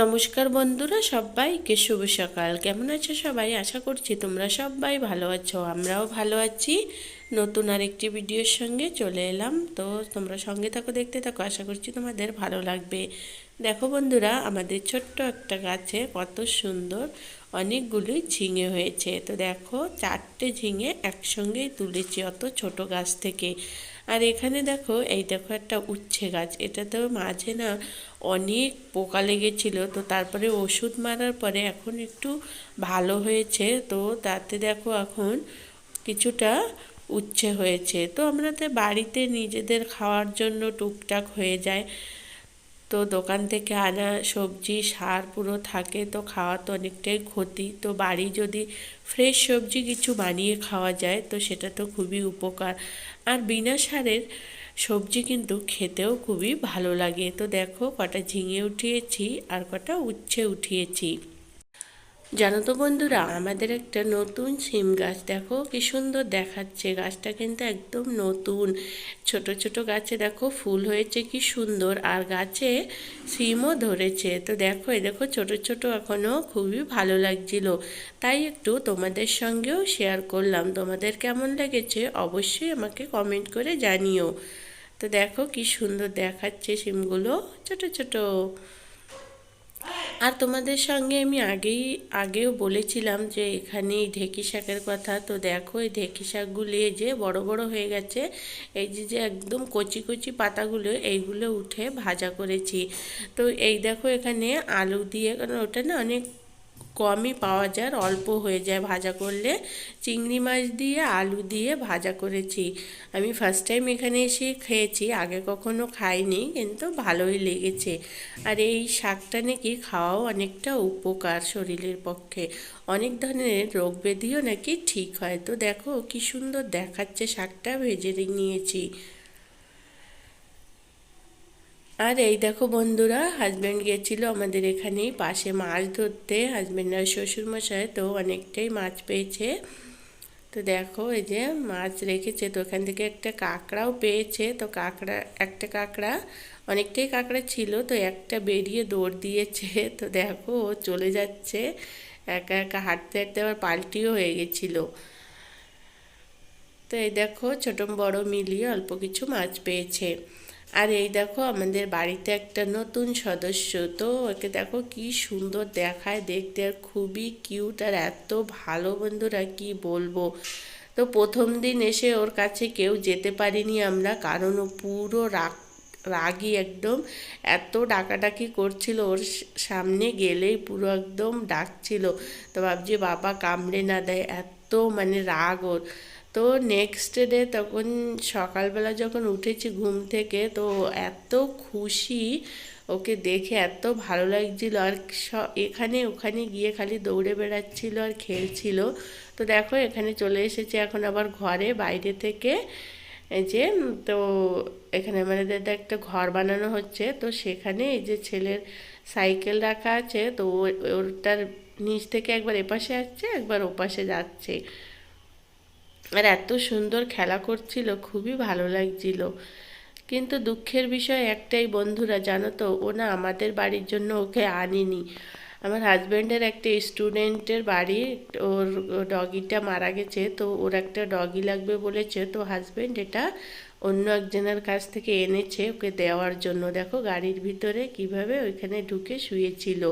নমস্কার বন্ধুরা, সবাইকে শুভ সকাল। কেমন আছো সবাই? আশা করছি তোমরা সবাই ভালো আছো, আমরাও ভালো আছি। নতুন আর একটি ভিডিওর সঙ্গে চলে এলাম। তো তোমরা সঙ্গে থাকো, দেখতে থাকো, আশা করছি তোমাদের ভালো লাগবে। দেখো বন্ধুরা, আমাদের ছোট্ট একটা গাছে কত সুন্দর অনেকগুলোই ঝিঙে হয়েছে। তো দেখো, চারটে ঝিঙে একসঙ্গেই তুলেছি অত ছোট গাছ থেকে। আর এখানে দেখো, এই দেখো একটা উচ্ছে গাছ। এটাতে মাঝে না অনেক পোকা লেগেছিল। তো তারপরে ওষুধ মারার পরে এখন একটু ভালো হয়েছে। তো তাতে দেখো এখন কিছুটা উচ্ছে হয়েছে। তো আমরা তো বাড়িতে নিজেদের খাওয়ার জন্য টুকটাক হয়ে যায়। তো দোকান থেকে আনা সবজি, সার পুরো থাকে তো খাওয়া তো অনেকটাই ক্ষতি। তো বাড়ি যদি ফ্রেশ সবজি কিছু বানিয়ে খাওয়া যায় তো সেটা তো খুবই উপকার। আর বিনা সারের সবজি কিন্তু খেতেও খুবই ভালো লাগে। তো দেখো কটা ঝিঙে উঠিয়েছি আর কটা উচ্ছে উঠিয়েছি। জানো তো বন্ধুরা, আমাদের একটা নতুন সিম গাছ। দেখো কি সুন্দর দেখাচ্ছে। গাছটা কিন্তু একদম নতুন। ছোট ছোট গাছে দেখো ফুল হয়েছে কি সুন্দর। আর গাছে সিমও ধরেছে। তো দেখো এই দেখো ছোট ছোট এখনও খুবই ভালো লাগছিল। তাই একটু তোমাদের সঙ্গেও শেয়ার করলাম। তোমাদের কেমন লেগেছে অবশ্যই আমাকে কমেন্ট করে জানিও। তো দেখো কি সুন্দর দেখাচ্ছে সিমগুলো ছোট ছোট। আর তোমাদের সঙ্গে আমি আগেই, আগেও বলেছিলাম যে এখানে এই ঢেকি শাকের কথা। তো দেখো, এই ঢেঁকি শাকগুলি যে বড় বড় হয়ে গেছে। এই যে যে একদম কচি কচি পাতাগুলো, এইগুলো উঠে ভাজা করেছি। তো এই দেখো এখানে আলু দিয়ে, কারণ ওটা না অনেক কমই পাওয়া যায় অল্প হয়ে যায় ভাজা করলে। চিংড়ি মাছ দিয়ে, আলু দিয়ে ভাজা করেছি। আমি ফার্স্ট টাইম এখানে এসে খেয়েছি, আগে কখনো খাইনি, কিন্তু ভালোই লেগেছে। আর এই শাকটা নাকি খাওয়াও অনেকটা উপকার শরীরের পক্ষে। অনেক ধরনের রোগ ব্যাধিও নাকি ঠিক হয়। তো দেখো কি সুন্দর দেখাচ্ছে শাকটা, ভেজে নিয়েছি। আর এই দেখো বন্ধুরা হাজব্যান্ড গেছিল আমাদের এখানেই পাশে মাছ ধরতে। হাজব্যান্ড আর শ্বশুরমশাই তো অনেকটাই মাছ পেয়েছে। তো দেখো এই যে মাছ রেখেছে, তো ওখান থেকে একটা কাঁকড়াও পেয়েছে। তো কাঁকড়া, একটা কাঁকড়া, অনেকটাই কাঁকড়া ছিল, তো একটা বেরিয়ে দৌড় দিয়েছে। তো দেখো ও চলে যাচ্ছে, একা একা হাঁটতে হাঁটতে আবার পাল্টিও হয়ে গেছিল। তো এই দেখো ছোটো বড় মিলিয়ে অল্প কিছু মাছ পেয়েছে। আর এই দেখো আমাদের বাড়িতে একটা নতুন সদস্য, তো ওকে দেখো কি সুন্দর দেখায়, দেখতে আর খুবই কিউট আর এত ভালো বন্ধুরা, কি বলব? তো প্রথম দিন এসে ওর কাছে কেউ যেতে পারিনি আমরা, কারণ ও পুরো রাগ, রাগি একদম। এত ডাকাডাকি করছিল, ওর সামনে গেলেই পুরো একদম ডাকছিল। তো ভাবছি বাবা কামড়ে না দেয়, এত মানে রাগ ওর। তো নেক্সট ডে তখন সকালবেলা যখন উঠেছি ঘুম থেকে, তো এত খুশি, ওকে দেখে এত ভালো লাগছিল। আর এখানে ওখানে গিয়ে খালি দৌড়ে বেড়াচ্ছিল আর খেলছিল। তো দেখো এখানে চলে এসেছে এখন আবার ঘরে, বাইরে থেকে যে, তো এখানে আমাদের একটা ঘর বানানো হচ্ছে। তো সেখানে এই যে ছেলের সাইকেল রাখা আছে, তো ওটার নিচ থেকে একবার এপাশে আসছে, একবার ওপাশে যাচ্ছে। আর এত সুন্দর খেলা করছিল, খুবই ভালো লাগছিল। কিন্তু দুঃখের বিষয় একটাই বন্ধুরা, জানো তো, ও না আমাদের বাড়ির জন্য ওকে আনিনি। আমার হাজব্যান্ডের একটা স্টুডেন্টের বাড়ি, ওর ডগিটা মারা গেছে, তো ওর একটা ডগি লাগবে বলেছে, তো হাজব্যান্ড এটা অন্য একজনের কাছ থেকে এনেছে ওকে দেওয়ার জন্য। দেখো গাড়ির ভিতরে কীভাবে ওইখানে ঢুকে শুয়েছিল।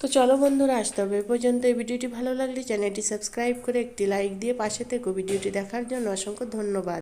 তো চলো বন্ধুরা আসতে হবে এ পর্যন্ত। এই ভিডিওটি ভালো লাগলে চ্যানেলটি সাবস্ক্রাইব করে একটি লাইক দিয়ে পাশে থেকে। ভিডিওটি দেখার জন্য অসংখ্য ধন্যবাদ।